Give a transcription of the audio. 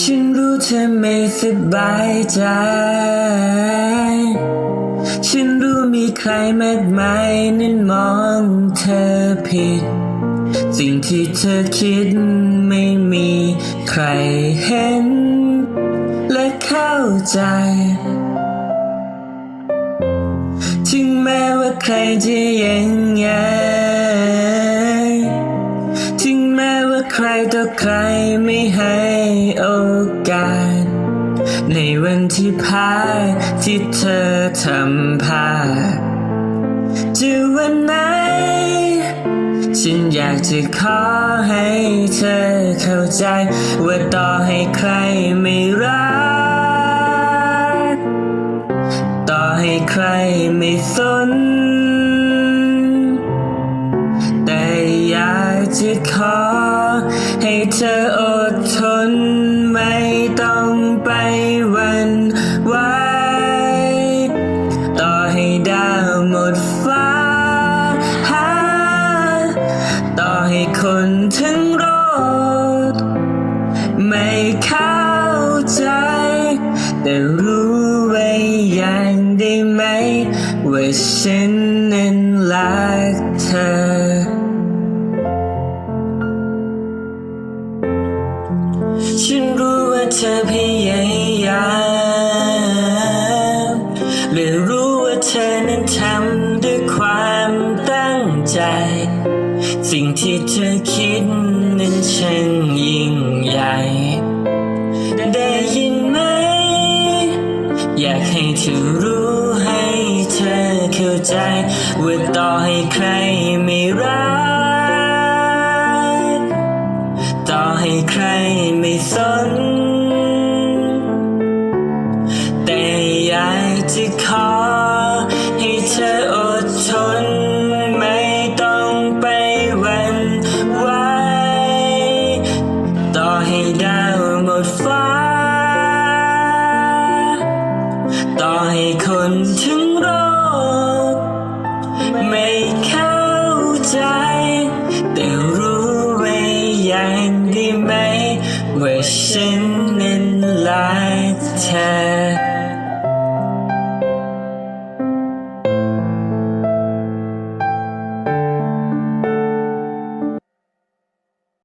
ฉันรู้เธอไม่สบายใจ ฉันรู้มีใครมากมายนั้นมองเธอผิด สิ่งที่เธอคิดไม่มีใครเห็น และเข้าใจถึงแม้ว่าใครจะยังไง ใครต่อใครไม่ให้โอกาส ในวันที่พลาดที่เธอทำพลาดจะวันไหน ฉันอยากจะขอให้เธอเข้าใจ ว่าต่อให้ใครไม่รัก ต่อให้ใครไม่สน แต่อยากจะขอ หมดฟ้าต่อให้คนทั้งโลกไม่เข้าใจ แต่รู้ไว้อย่างได้ไหม ว่าฉันนั้นรักเธอ ใจ สิ่งที่เธอคิดนั้นช่างยิ่งใหญ่ ได้ยินไหม อยากให้เธอรู้ให้เธอเข้าใจ ว่าต่อให้ใครไม่รัก ต่อให้ใครไม่สน แต่อยากจะขอให้เธอ ฟ้าต่อให้คนทั้งโลกไม่เข้าใจ แต่รู้ไว้อย่างดีไหม ว่าฉันนั้นรักเธอ